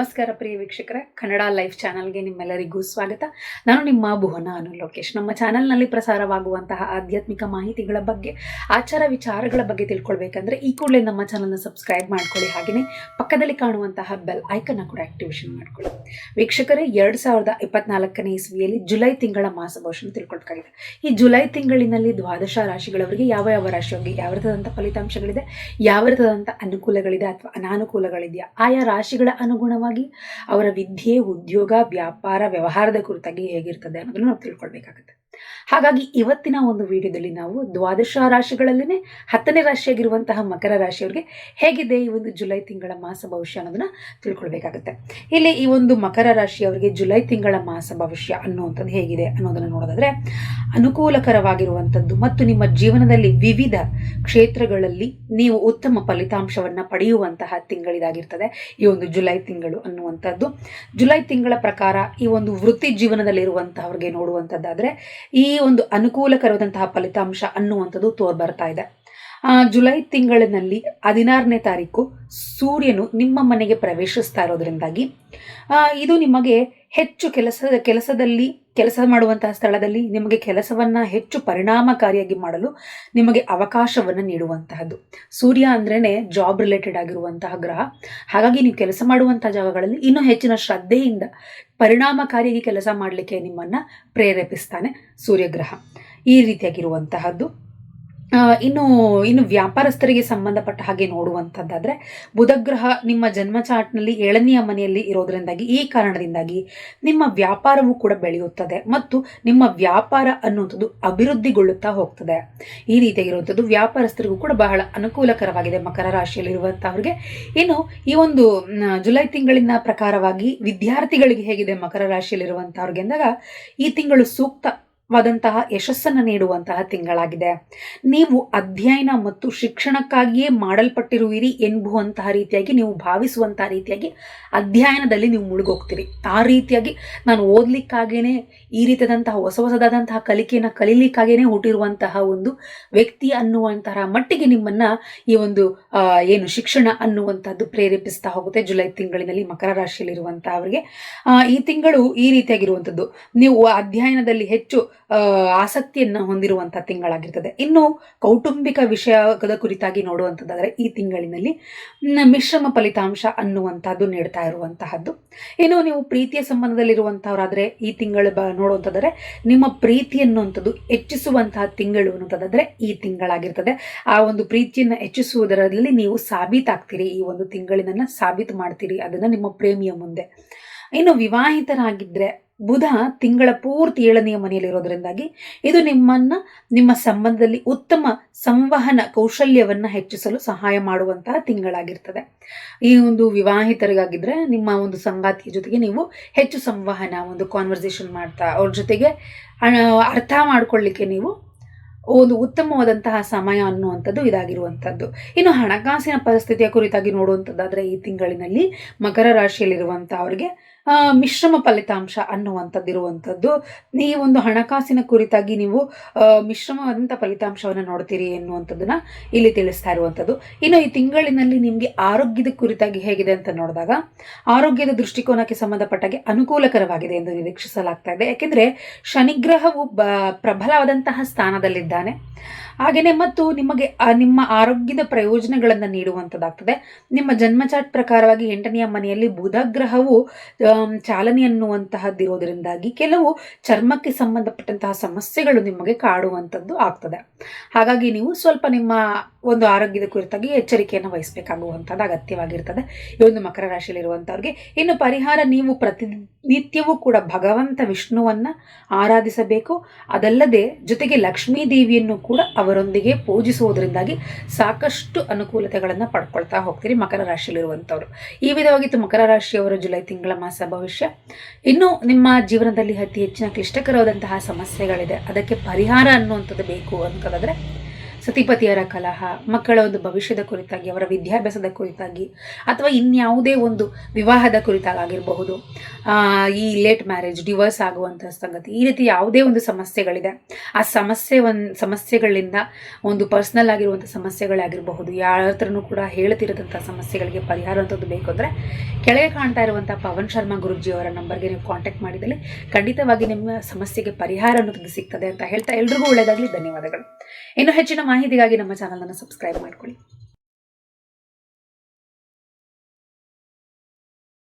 ನಮಸ್ಕಾರ ಪ್ರಿಯ ವೀಕ್ಷಕರೇ. ಕನ್ನಡ ಲೈಫ್ ಚಾನಲ್ಗೆ ನಿಮ್ಮೆಲ್ಲರಿಗೂ ಸ್ವಾಗತ. ನಾನು ನಿಮ್ಮ ಭುವನ ಅನು ಲೋಕೇಶ್. ನಮ್ಮ ಚಾನಲ್ನಲ್ಲಿ ಪ್ರಸಾರವಾಗುವಂತಹ ಆಧ್ಯಾತ್ಮಿಕ ಮಾಹಿತಿಗಳ ಬಗ್ಗೆ, ಆಚಾರ ವಿಚಾರಗಳ ಬಗ್ಗೆ ತಿಳ್ಕೊಳ್ಬೇಕಂದ್ರೆ ಈ ಕೂಡಲೇ ನಮ್ಮ ಚಾನಲ್ನ ಸಬ್ಸ್ಕ್ರೈಬ್ ಮಾಡ್ಕೊಳ್ಳಿ. ಹಾಗೆಯೇ ಪಕ್ಕದಲ್ಲಿ ಕಾಣುವಂತಹ ಬೆಲ್ ಐಕನ್ನ ಕೂಡ ಆಕ್ಟಿವೇಷನ್ ಮಾಡ್ಕೊಳ್ಳಿ. ವೀಕ್ಷಕರೇ, ಎರಡು ಸಾವಿರದ ಇಪ್ಪತ್ನಾಲ್ಕನೇ ಇಸ್ವಿಯಲ್ಲಿ ಜುಲೈ ತಿಂಗಳ ಮಾಸ ಭವಿಷ್ಯ ತಿಳ್ಕೊಳ್ಬೇಕಾಗಿದೆ. ಈ ಜುಲೈ ತಿಂಗಳಿನಲ್ಲಿ ದ್ವಾದಶ ರಾಶಿಗಳವರಿಗೆ ಯಾವ ಯಾವ ರಾಶಿಯವರಿಗೆ ಯಾವ ರೀತಿಯಾದಂಥ ಫಲಿತಾಂಶಗಳಿದೆ, ಯಾವ ರೀತಿಯಾದಂಥ ಅನುಕೂಲಗಳಿದೆ ಅಥವಾ ಅನಾನುಕೂಲಗಳಿದೆಯಾ, ಆಯಾ ರಾಶಿಗಳ ಅನುಗುಣವಾಗಿ ಅವರ ವಿದ್ಯೆ ಉದ್ಯೋಗ ವ್ಯಾಪಾರ ವ್ಯವಹಾರದ ಕುರಿತಾಗಿ ಹೇಗಿರ್ತದೆ ಅನ್ನೋದನ್ನು ನಾವು ತಿಳ್ಕೊಳ್ಬೇಕಾಗುತ್ತೆ. ಹಾಗಾಗಿ ಇವತ್ತಿನ ಒಂದು ವಿಡಿಯೋದಲ್ಲಿ ನಾವು ದ್ವಾದಶ ರಾಶಿಗಳಲ್ಲೇ ಹತ್ತನೇ ರಾಶಿಯಾಗಿರುವಂತಹ ಮಕರ ರಾಶಿಯವರಿಗೆ ಹೇಗಿದೆ ಈ ಒಂದು ಜುಲೈ ತಿಂಗಳ ಮಾಸ ಭವಿಷ್ಯ ಅನ್ನೋದನ್ನ ತಿಳ್ಕೊಳ್ಬೇಕಾಗುತ್ತೆ. ಇಲ್ಲಿ ಈ ಒಂದು ಮಕರ ರಾಶಿಯವರಿಗೆ ಜುಲೈ ತಿಂಗಳ ಮಾಸ ಭವಿಷ್ಯ ಅನ್ನುವಂಥದ್ದು ಹೇಗಿದೆ ಅನ್ನೋದನ್ನು ನೋಡೋದಾದ್ರೆ, ಅನುಕೂಲಕರವಾಗಿರುವಂಥದ್ದು ಮತ್ತು ನಿಮ್ಮ ಜೀವನದಲ್ಲಿ ವಿವಿಧ ಕ್ಷೇತ್ರಗಳಲ್ಲಿ ನೀವು ಉತ್ತಮ ಫಲಿತಾಂಶವನ್ನು ಪಡೆಯುವಂತಹ ತಿಂಗಳಿದಾಗಿರ್ತದೆ. ಈ ಒಂದು ಜುಲೈ ತಿಂಗಳು ಅನ್ನುವಂಥದ್ದು. ಜುಲೈ ತಿಂಗಳ ಪ್ರಕಾರ ಈ ಒಂದು ವೃತ್ತಿ ಜೀವನದಲ್ಲಿರುವಂತಹವ್ರಿಗೆ ನೋಡುವಂಥದ್ದಾದರೆ ಈ ಒಂದು ಅನುಕೂಲಕರವಾದಂತಹ ಫಲಿತಾಂಶ ಅನ್ನುವಂಥದ್ದು ತೋರ್ ಬರ್ತಾ ಇದೆ. ಜುಲೈ ತಿಂಗಳಿನಲ್ಲಿ ಹದಿನಾರನೇ ತಾರೀಕು ಸೂರ್ಯನು ನಿಮ್ಮ ಮನೆಗೆ ಪ್ರವೇಶಿಸ್ತಾ ಇರೋದ್ರಿಂದಾಗಿ ಇದು ನಿಮಗೆ ಹೆಚ್ಚು ಕೆಲಸ, ಕೆಲಸದಲ್ಲಿ ಕೆಲಸ ಮಾಡುವಂತಹ ಸ್ಥಳದಲ್ಲಿ ನಿಮಗೆ ಕೆಲಸವನ್ನು ಹೆಚ್ಚು ಪರಿಣಾಮಕಾರಿಯಾಗಿ ಮಾಡಲು ನಿಮಗೆ ಅವಕಾಶವನ್ನು ನೀಡುವಂತಹದ್ದು. ಸೂರ್ಯ ಅಂದ್ರೇ ಜಾಬ್ ರಿಲೇಟೆಡ್ ಆಗಿರುವಂತಹ ಗ್ರಹ. ಹಾಗಾಗಿ ನೀವು ಕೆಲಸ ಮಾಡುವಂತಹ ಜಾಗಗಳಲ್ಲಿ ಇನ್ನೂ ಹೆಚ್ಚಿನ ಶ್ರದ್ಧೆಯಿಂದ ಪರಿಣಾಮಕಾರಿಯಾಗಿ ಕೆಲಸ ಮಾಡಲಿಕ್ಕೆ ನಿಮ್ಮನ್ನು ಪ್ರೇರೇಪಿಸ್ತಾನೆ ಸೂರ್ಯಗ್ರಹ. ಈ ರೀತಿಯಾಗಿರುವಂತಹದ್ದು. ಇನ್ನು ಇನ್ನು ವ್ಯಾಪಾರಸ್ಥರಿಗೆ ಸಂಬಂಧಪಟ್ಟ ಹಾಗೆ ನೋಡುವಂಥದ್ದಾದರೆ ಬುಧಗ್ರಹ ನಿಮ್ಮ ಜನ್ಮ ಚಾರ್ಟ್ನಲ್ಲಿ ಏಳನೆಯ ಮನೆಯಲ್ಲಿ ಇರೋದರಿಂದಾಗಿ, ಈ ಕಾರಣದಿಂದಾಗಿ ನಿಮ್ಮ ವ್ಯಾಪಾರವೂ ಕೂಡ ಬೆಳೆಯುತ್ತದೆ ಮತ್ತು ನಿಮ್ಮ ವ್ಯಾಪಾರ ಅನ್ನುವಂಥದ್ದು ಅಭಿವೃದ್ಧಿಗೊಳ್ಳುತ್ತಾ ಹೋಗ್ತದೆ. ಈ ರೀತಿಯಾಗಿರುವಂಥದ್ದು ವ್ಯಾಪಾರಸ್ಥರಿಗೂ ಕೂಡ ಬಹಳ ಅನುಕೂಲಕರವಾಗಿದೆ ಮಕರ ರಾಶಿಯಲ್ಲಿರುವಂಥವ್ರಿಗೆ ಇನ್ನು, ಈ ಒಂದು ಜುಲೈ ತಿಂಗಳಿನ ಪ್ರಕಾರವಾಗಿ ವಿದ್ಯಾರ್ಥಿಗಳಿಗೆ ಹೇಗಿದೆ ಮಕರ ರಾಶಿಯಲ್ಲಿರುವಂಥವ್ರಿಗೆ ಅಂದಾಗ, ಈ ತಿಂಗಳು ಸೂಕ್ತವಾದಂತಹ ಯಶಸ್ಸನ್ನು ನೀಡುವಂತಹ ತಿಂಗಳಾಗಿದೆ. ನೀವು ಅಧ್ಯಯನ ಮತ್ತು ಶಿಕ್ಷಣಕ್ಕಾಗಿಯೇ ಮಾಡಲ್ಪಟ್ಟಿರುವಿರಿ ಎಂಬುವಂತಹ ರೀತಿಯಾಗಿ ನೀವು ಭಾವಿಸುವಂತಹ ರೀತಿಯಾಗಿ ಅಧ್ಯಯನದಲ್ಲಿ ನೀವು ಮುಳುಗೋಗ್ತೀರಿ. ಆ ರೀತಿಯಾಗಿ ನಾನು ಓದಲಿಕ್ಕಾಗೇನೆ, ಈ ರೀತಿಯಾದಂತಹ ಹೊಸ ಹೊಸದಾದಂತಹ ಕಲಿಕೆಯನ್ನು ಕಲೀಲಿಕ್ಕಾಗೇನೆ ಹುಟ್ಟಿರುವಂತಹ ಒಂದು ವ್ಯಕ್ತಿ ಅನ್ನುವಂತಹ ಮಟ್ಟಿಗೆ ನಿಮ್ಮನ್ನ ಈ ಒಂದು ಏನು ಶಿಕ್ಷಣ ಅನ್ನುವಂಥದ್ದು ಪ್ರೇರೇಪಿಸ್ತಾ ಹೋಗುತ್ತೆ ಜುಲೈ ತಿಂಗಳಿನಲ್ಲಿ ಮಕರ ರಾಶಿಯಲ್ಲಿರುವಂತಹ ಅವರಿಗೆ ಈ ತಿಂಗಳು ಈ ರೀತಿಯಾಗಿರುವಂಥದ್ದು. ನೀವು ಅಧ್ಯಯನದಲ್ಲಿ ಹೆಚ್ಚು ಆಸಕ್ತಿಯನ್ನು ಹೊಂದಿರುವಂಥ ತಿಂಗಳಾಗಿರ್ತದೆ. ಇನ್ನು ಕೌಟುಂಬಿಕ ವಿಷಯದ ಕುರಿತಾಗಿ ನೋಡುವಂಥದ್ದಾದರೆ ಈ ತಿಂಗಳಿನಲ್ಲಿ ಮಿಶ್ರಮ ಫಲಿತಾಂಶ ಅನ್ನುವಂಥದ್ದು ನೀಡ್ತಾ ಇರುವಂತಹದ್ದು. ಇನ್ನು ನೀವು ಪ್ರೀತಿಯ ಸಂಬಂಧದಲ್ಲಿರುವಂಥವರಾದರೆ ಈ ತಿಂಗಳು ಬ ನೋಡುವಂಥದ್ದಾದರೆ ನಿಮ್ಮ ಪ್ರೀತಿ ಅನ್ನುವಂಥದ್ದು ಹೆಚ್ಚಿಸುವಂತಹ ತಿಂಗಳು ಅನ್ನುವಂಥದ್ದಾದರೆ ಈ ತಿಂಗಳಾಗಿರ್ತದೆ. ಆ ಒಂದು ಪ್ರೀತಿಯನ್ನು ಹೆಚ್ಚಿಸುವುದರಲ್ಲಿ ನೀವು ಸಾಬೀತಾಗ್ತೀರಿ. ಈ ಒಂದು ತಿಂಗಳಿನ ಸಾಬೀತು ಮಾಡ್ತೀರಿ. ಅದನ್ನು ನಿಮ್ಮ ಪ್ರೇಮಿಯ ಮುಂದೆ. ಇನ್ನು ವಿವಾಹಿತರಾಗಿದ್ದರೆ ಬುಧ ತಿಂಗಳ ಪೂರ್ತಿ ಏಳನೆಯ ಮನೆಯಲ್ಲಿರೋದ್ರಿಂದಾಗಿ ಇದು ನಿಮ್ಮನ್ನ ನಿಮ್ಮ ಸಂಬಂಧದಲ್ಲಿ ಉತ್ತಮ ಸಂವಹನ ಕೌಶಲ್ಯವನ್ನು ಹೆಚ್ಚಿಸಲು ಸಹಾಯ ಮಾಡುವಂತಹ ತಿಂಗಳಾಗಿರ್ತದೆ. ಈ ಒಂದು ವಿವಾಹಿತರಿಗಾಗಿದ್ದರೆ ನಿಮ್ಮ ಒಂದು ಸಂಗಾತಿಯ ಜೊತೆಗೆ ನೀವು ಹೆಚ್ಚು ಸಂವಹನ ಒಂದು ಕಾನ್ವರ್ಸೇಷನ್ ಮಾಡ್ತಾ ಅವ್ರ ಜೊತೆಗೆ ಅರ್ಥ ಮಾಡ್ಕೊಳ್ಳಿಕ್ಕೆ ನೀವು ಒಂದು ಉತ್ತಮವಾದಂತಹ ಸಮಯ ಅನ್ನುವಂಥದ್ದು ಇದಾಗಿರುವಂಥದ್ದು. ಇನ್ನು ಹಣಕಾಸಿನ ಪರಿಸ್ಥಿತಿಯ ಕುರಿತಾಗಿ ನೋಡುವಂಥದ್ದಾದರೆ ಈ ತಿಂಗಳಿನಲ್ಲಿ ಮಕರ ರಾಶಿಯಲ್ಲಿರುವಂಥವ್ರಿಗೆ ಆ, ಮಿಶ್ರಮ ಫಲಿತಾಂಶ ಅನ್ನುವಂಥದ್ದು ಇರುವಂಥದ್ದು ಈ ಒಂದು ಹಣಕಾಸಿನ ಕುರಿತಾಗಿ ನೀವು ಮಿಶ್ರಮವಾದಂಥ ಫಲಿತಾಂಶವನ್ನು ನೋಡ್ತೀರಿ ಎನ್ನುವಂಥದ್ದನ್ನ ಇಲ್ಲಿ ತಿಳಿಸ್ತಾ ಇರುವಂಥದ್ದು. ಇನ್ನು ಈ ತಿಂಗಳಿನಲ್ಲಿ ನಿಮಗೆ ಆರೋಗ್ಯದ ಕುರಿತಾಗಿ ಹೇಗಿದೆ ಅಂತ ನೋಡಿದಾಗ, ಆರೋಗ್ಯದ ದೃಷ್ಟಿಕೋನಕ್ಕೆ ಸಂಬಂಧಪಟ್ಟಾಗೆ ಅನುಕೂಲಕರವಾಗಿದೆ ಎಂದು ನಿರೀಕ್ಷಿಸಲಾಗ್ತಾ ಇದೆ. ಯಾಕೆಂದರೆ, ಶನಿಗ್ರಹವು ಬ, ಪ್ರಬಲವಾದಂತಹ ಸ್ಥಾನದಲ್ಲಿದ್ದಾನೆ. ಹಾಗೆಯೇ ಮತ್ತು ನಿಮಗೆ ನಿಮ್ಮ ಆರೋಗ್ಯದ ಪ್ರಯೋಜನಗಳನ್ನು ನೀಡುವಂಥದ್ದಾಗ್ತದೆ ನಿಮ್ಮ ಜನ್ಮಚಾಟ್ ಪ್ರಕಾರವಾಗಿ ಎಂಟನೆಯ ಮನೆಯಲ್ಲಿ ಬುಧ ಗ್ರಹವು ಆಮ್, ಚಾಲನೆ ಅನ್ನುವಂತಹದ್ದಿರೋದ್ರಿಂದಾಗಿ ಕೆಲವು ಚರ್ಮಕ್ಕೆ ಸಂಬಂಧಪಟ್ಟಂತಹ ಸಮಸ್ಯೆಗಳು ನಿಮಗೆ ಕಾಡುವಂಥದ್ದು ಆಗ್ತದೆ. ಹಾಗಾಗಿ ನೀವು ಸ್ವಲ್ಪ ನಿಮ್ಮ ಒಂದು ಆರೋಗ್ಯದ ಕುರಿತಾಗಿ ಎಚ್ಚರಿಕೆಯನ್ನು ವಹಿಸಬೇಕಾಗುವಂಥದ್ದು ಅಗತ್ಯವಾಗಿರ್ತದೆ. ಈ ಒಂದು ಮಕರ ರಾಶಿಯಲ್ಲಿರುವಂಥವ್ರಿಗೆ ಇನ್ನು ಪರಿಹಾರ ನೀವು ಪ್ರತಿನಿತ್ಯವೂ ಕೂಡ ಭಗವಂತ ವಿಷ್ಣುವನ್ನು ಆರಾಧಿಸಬೇಕು. ಅದಲ್ಲದೆ ಜೊತೆಗೆ ಲಕ್ಷ್ಮೀ ದೇವಿಯನ್ನು ಕೂಡ ಅವರೊಂದಿಗೆ ಪೂಜಿಸುವುದರಿಂದಾಗಿ ಸಾಕಷ್ಟು ಅನುಕೂಲತೆಗಳನ್ನು ಪಡ್ಕೊಳ್ತಾ ಹೋಗ್ತೀರಿ ಮಕರ ರಾಶಿಯಲ್ಲಿರುವಂಥವ್ರು. ಈ ವಿಧವಾಗಿತ್ತು ಮಕರ ರಾಶಿಯವರ ಜುಲೈ ತಿಂಗಳ ಮಾಸ ಭವಿಷ್ಯ. ಇನ್ನು ನಿಮ್ಮ ಜೀವನದಲ್ಲಿ ಅತಿ ಹೆಚ್ಚಿನ ಕ್ಲಿಷ್ಟಕರವಾದಂತಹ ಸಮಸ್ಯೆಗಳಿದೆ. ಅದಕ್ಕೆ ಪರಿಹಾರ ಅನ್ನುವಂಥದ್ದು ಬೇಕು ಅಂತಂದರೆ ಸತಿಪತಿಯರ ಕಲಹ, ಮಕ್ಕಳ ಒಂದು ಭವಿಷ್ಯದ ಕುರಿತಾಗಿ, ಅವರ ವಿದ್ಯಾಭ್ಯಾಸದ ಕುರಿತಾಗಿ, ಅಥವಾ ಇನ್ಯಾವುದೇ ಒಂದು ವಿವಾಹದ ಕುರಿತಾಗಿರಬಹುದು. ಈ ಲೇಟ್ ಮ್ಯಾರೇಜ್, ಡಿವೋರ್ಸ್ ಆಗುವಂಥ ಸಂಗತಿ, ಈ ರೀತಿ ಯಾವುದೇ ಒಂದು ಸಮಸ್ಯೆಗಳಿದೆ, ಆ ಸಮಸ್ಯೆ ಒಂದು, ಸಮಸ್ಯೆಗಳಿಂದ ಒಂದು ಪರ್ಸ್ನಲ್ ಆಗಿರುವಂಥ ಸಮಸ್ಯೆಗಳಾಗಿರಬಹುದು. ಯಾರ ಕೂಡ ಹೇಳ್ತಿರೋದಂಥ ಸಮಸ್ಯೆಗಳಿಗೆ ಪರಿಹಾರ ಅಂತದ್ದು ಬೇಕು ಅಂದರೆ, ಕೆಳಗೆ ಕಾಣ್ತಾ ಇರುವಂಥ ಪವನ್ ಶರ್ಮಾ ಗುರುಜಿ ಅವರ ನಂಬರ್ಗೆ ನೀವು ಕಾಂಟ್ಯಾಕ್ಟ್ ಮಾಡಿದಲ್ಲಿ ಖಂಡಿತವಾಗಿ ನಿಮ್ಮ ಸಮಸ್ಯೆಗೆ ಪರಿಹಾರ ಅನ್ನೋದು ಸಿಗ್ತದೆ ಅಂತ ಹೇಳ್ತಾ, ಎಲ್ರಿಗೂ ಒಳ್ಳೆಯದಾಗಲಿ, ಧನ್ಯವಾದಗಳು. ಇನ್ನು ಹೆಚ್ಚಿನ ಮಾಹಿತಿಗಾಗಿ ನಮ್ಮ ಚಾನಲನ್ನು ಸಬ್ಸ್ಕ್ರೈಬ್ ಮಾಡ್ಕೊಳ್ಳಿ.